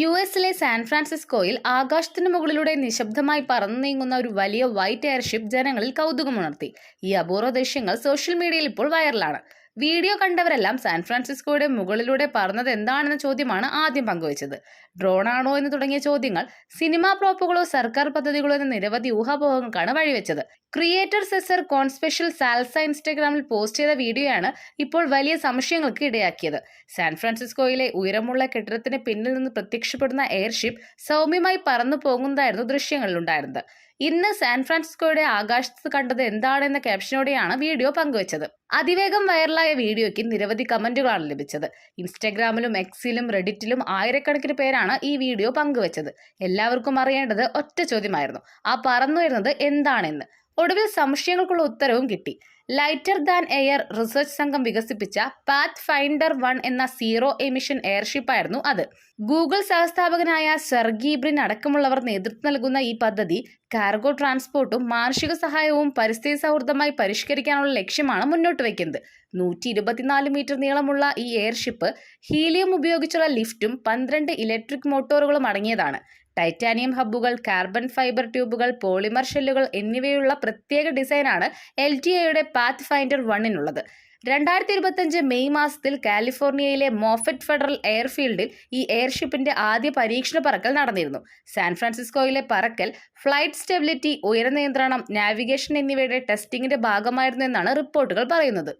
U എസിലെ San ഫ്രാൻസിസ്കോയിൽ ആകാശത്തിന് മുകളിലൂടെ നിശബ്ദമായി പറന്നു നീങ്ങുന്ന ഒരു വലിയ വൈറ്റ് എയർഷിപ്പ് ജനങ്ങളിൽ കൗതുകമുണർത്തി. ഈ അപൂർവ ദൃശ്യങ്ങൾ സോഷ്യൽ മീഡിയയിൽ ഇപ്പോൾ വൈറലാണ്. വീഡിയോ കണ്ടവരെല്ലാം സാൻ ഫ്രാൻസിസ്കോയുടെ മുകളിലൂടെ പറന്നത് എന്താണെന്ന ചോദ്യമാണ് ആദ്യം പങ്കുവച്ചത്. ഡ്രോണാണോ എന്ന് തുടങ്ങിയ ചോദ്യങ്ങൾ സിനിമാ പ്രോപ്പുകളോ സർക്കാർ പദ്ധതികളോ എന്ന നിരവധി ഊഹാപോഹങ്ങൾക്കാണ് വഴിവെച്ചത്. Creator Caesar corn special salsa ഇൻസ്റ്റഗ്രാമിൽ പോസ്റ്റ് ചെയ്ത വീഡിയോയാണ് ഇപ്പോൾ വലിയ സംശയങ്ങൾക്ക് ഇടയാക്കിയത്. സാൻ ഫ്രാൻസിസ്കോയിലെ ഉയരമുള്ള കെട്ടിടത്തിന് പിന്നിൽ നിന്ന് പ്രത്യക്ഷപ്പെടുന്ന എയർഷിപ്പ് സൗമ്യമായി പറന്നു പോകുന്നതായിരുന്നു ദൃശ്യങ്ങളിലുണ്ടായിരുന്നത്. ഇന്ന് സാൻ ഫ്രാൻസിസ്കോയുടെ ആകാശത്ത് കണ്ടത് എന്താണെന്ന ക്യാപ്ഷനോടെയാണ് വീഡിയോ പങ്കുവച്ചത്. അതിവേഗം വൈറലായ വീഡിയോയ്ക്ക് നിരവധി കമന്റുകളാണ് ലഭിച്ചത്. ഇൻസ്റ്റഗ്രാമിലും എക്സിലും റെഡിറ്റിലും ആയിരക്കണക്കിന് പേരാണ് ഈ വീഡിയോ പങ്കുവച്ചത്. എല്ലാവർക്കും അറിയേണ്ടത് ഒറ്റ ചോദ്യമായിരുന്നു. ആ പറന്നു വരുന്നത് എന്താണെന്ന്. ഒടുവിൽ സംശയങ്ങൾക്കുള്ള ഉത്തരവും കിട്ടി. ലൈറ്റർ ദാൻ എയർ റിസർച്ച് സംഘം വികസിപ്പിച്ച പാത്ത് ഫൈൻഡർ വൺ എന്ന സീറോ എമിഷൻ എയർഷിപ്പായിരുന്നു അത്. ഗൂഗിൾ സഹസ്ഥാപകനായ സെർഗി ബ്രിൻ അടക്കമുള്ളവർ നേതൃത്വം നൽകുന്ന ഈ പദ്ധതി കാർഗോ ട്രാൻസ്പോർട്ടും മാനുഷിക സഹായവും പരിസ്ഥിതി സൗഹൃദമായി പരിഷ്കരിക്കാനുള്ള ലക്ഷ്യമാണ് മുന്നോട്ട് വയ്ക്കുന്നത്. നൂറ്റി ഇരുപത്തിനാല് മീറ്റർ നീളമുള്ള ഈ എയർഷിപ്പ് ഹീലിയം ഉപയോഗിച്ചുള്ള ലിഫ്റ്റും പന്ത്രണ്ട് ഇലക്ട്രിക് മോട്ടോറുകളും അടങ്ങിയതാണ്. ടൈറ്റാനിയം ഹബ്ബുകൾ കാർബൺ ഫൈബർ ട്യൂബുകൾ പോളിമർ ഷെല്ലുകൾ എന്നിവയുള്ള പ്രത്യേക ഡിസൈനാണ് എൽ ടി എയുടെ പാത്ത് ഫൈൻഡർ വണ്ണിനുള്ളത്. രണ്ടായിരത്തി ഇരുപത്തഞ്ച് മെയ് മാസത്തിൽ കാലിഫോർണിയയിലെ മോഫറ്റ് ഫെഡറൽ എയർഫീൽഡിൽ ഈ എയർഷിപ്പിന്റെ ആദ്യ പരീക്ഷണ പറക്കൽ നടന്നിരുന്നു. സാൻ ഫ്രാൻസിസ്കോയിലെ പറക്കൽ ഫ്ലൈറ്റ് സ്റ്റെബിലിറ്റി ഉയരനിയന്ത്രണം നാവിഗേഷൻ എന്നിവയുടെ ടെസ്റ്റിംഗിന്റെ ഭാഗമായിരുന്നു എന്നാണ് റിപ്പോർട്ടുകൾ പറയുന്നത്.